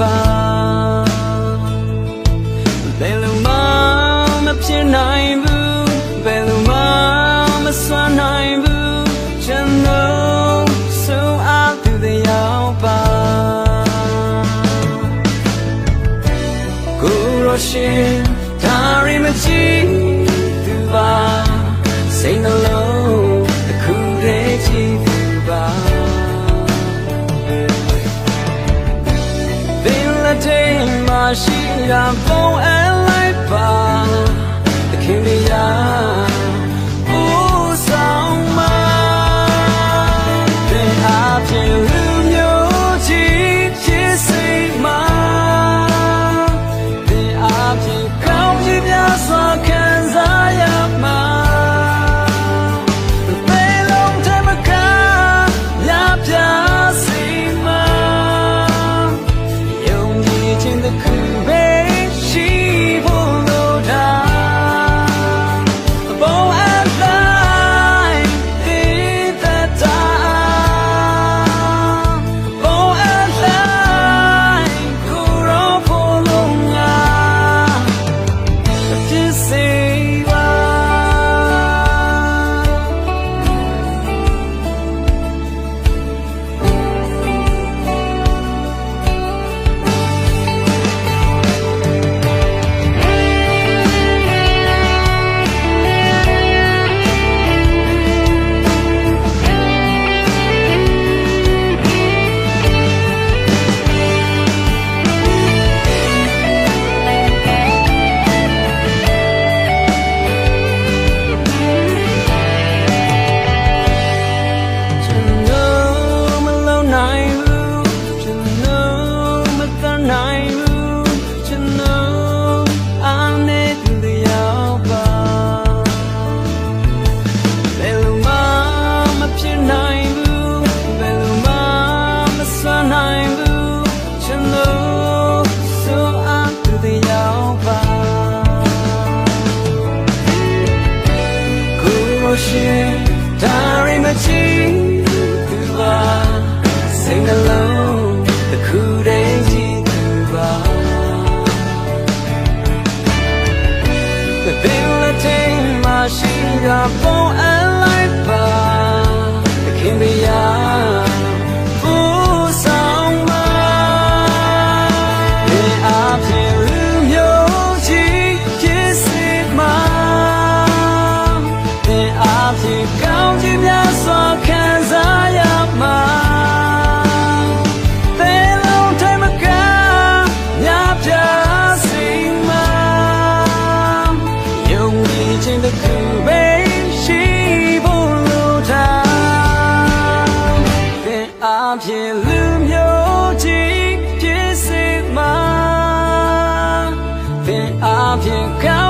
ပါဘယ်လိုမှမဖြစ်နိုင်ဘူးဘယ်လိုမှမစွမ်းနိုင်ဘူးကျွန်တော်ဆုံးအားသူတယောက်ပါကိုရရှင်ဒါရီမကြည့်သူပါစိတ်နှလုံး 让风儿。 ရှင်ဒါရီမချီသူပါစိတ်နှလုံးတစ်ခုတည်းချီသူပါတဲ့ပင်လက်ထင်မှရှိတာပေါ် 那天